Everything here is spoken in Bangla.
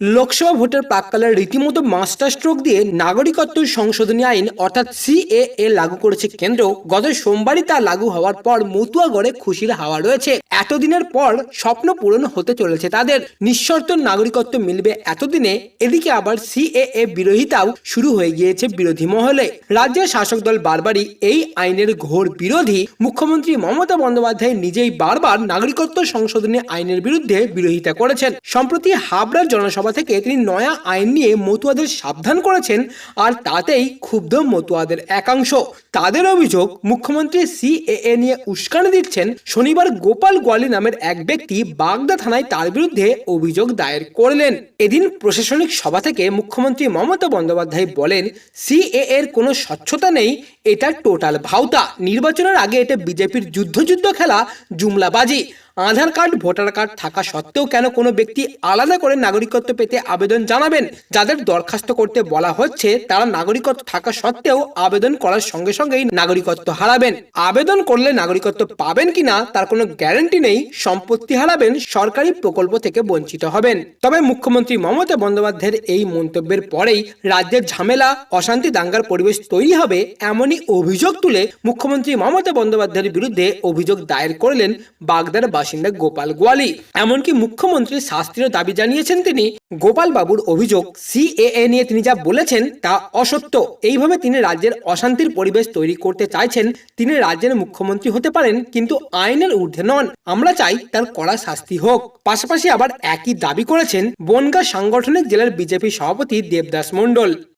লোকসভা ভোটের প্রাককালে রীতিমতো মাস্টার স্ট্রোক দিয়ে নাগরিকত্ব সংশোধনী আইন, অর্থাৎ সিএএ লাগু করেছে কেন্দ্র। গত সোমবারই তা লাগু হওয়ার পর মতুয়া গড়ে খুশির হাওয়া রয়েছে। এতদিনের পর স্বপ্ন পূরণ হতে চলেছে তাদের। নিঃশর্ত নাগরিকত্ব মিলবে এতদিনে, এদিকে আবার সিএএ বিরোধিতাও শুরু হয়ে গিয়েছে বিরোধী মহলে। রাজ্যের শাসক দল বারবারই এই আইনের ঘোর বিরোধী। মুখ্যমন্ত্রী মমতা বন্দ্যোপাধ্যায় নিজেই বারবার নাগরিকত্ব সংশোধনী আইনের বিরুদ্ধে বিরোধিতা করেছেন। সম্প্রতি হাবড়ার জনসভা থেকে তিনি নয়া আইন নিয়ে মতুয়াদের সাবধান করেছেন আর তাতেই ক্ষুব্ধ মতুয়াদের একাংশ। তাদের অভিযোগ, মুখ্যমন্ত্রী সিএএ নিয়ে উস্কানি দিচ্ছেন শনিবার গোপাল গোয়ালি নামের এক ব্যক্তি বাগদা থানায় তার বিরুদ্ধে অভিযোগ দায়ের করলেন। এদিন প্রশাসনিক সভা থেকে মুখ্যমন্ত্রী মমতা বন্দ্যোপাধ্যায় বলেন সিএ এর কোনো স্বচ্ছতা নেই, এটা টোটাল ভাওতা। নির্বাচনের আগে এটা বিজেপির যুদ্ধ যুদ্ধ খেলা, জুমলাবাজি। আধার কার্ড, ভোটার কার্ড থাকা সত্ত্বেও কেন কোনো ব্যক্তি আলাদা করে নাগরিকত্ব পেতে আবেদন জানাবেন? যাদের দরখাস্ত করতে বলা হচ্ছে, তারা নাগরিকত্ব থাকা সত্ত্বেও আবেদন করার সঙ্গে সঙ্গেই নাগরিকত্ব হারাবেন। আবেদন করলে নাগরিকত্ব পাবেন কিনা তার কোনো গ্যারান্টি নেই। সম্পত্তি হারাবেন, সরকারি প্রকল্প থেকে বঞ্চিত হবেন। তবে মুখ্যমন্ত্রী মমতা বন্দ্যোপাধ্যায়ের এই মন্তব্যের পরেই রাজ্যের ঝামেলা, অশান্তি দাঙ্গার পরিবেশ তৈরি হবে এমনই অভিযোগ তুলে মুখ্যমন্ত্রী মমতা বন্দ্যোপাধ্যায়ের বিরুদ্ধে অভিযোগ দায়ের করলেন বাগদার বাসিন্দা গোপাল গোয়ালি। এমনকি মুখ্যমন্ত্রীর শাস্তিরও দাবি জানিয়েছেন তিনি। গোপাল বাবুর অভিযোগ সিএএ নিয়ে তিনি যা বলেছেন তা অসত্য। এইভাবে তিনি রাজ্যের অশান্তির পরিবেশ তৈরি করতে চাইছেন। তিনি রাজ্যের মুখ্যমন্ত্রী হতে পারেন, কিন্তু আইনের ঊর্ধ্বে নন। আমরা চাই তার কড়া শাস্তি হোক। পাশাপাশি আবার একই দাবি করেছেন বনগা সাংগঠনিক জেলার বিজেপি সভাপতি দেবদাস মণ্ডল।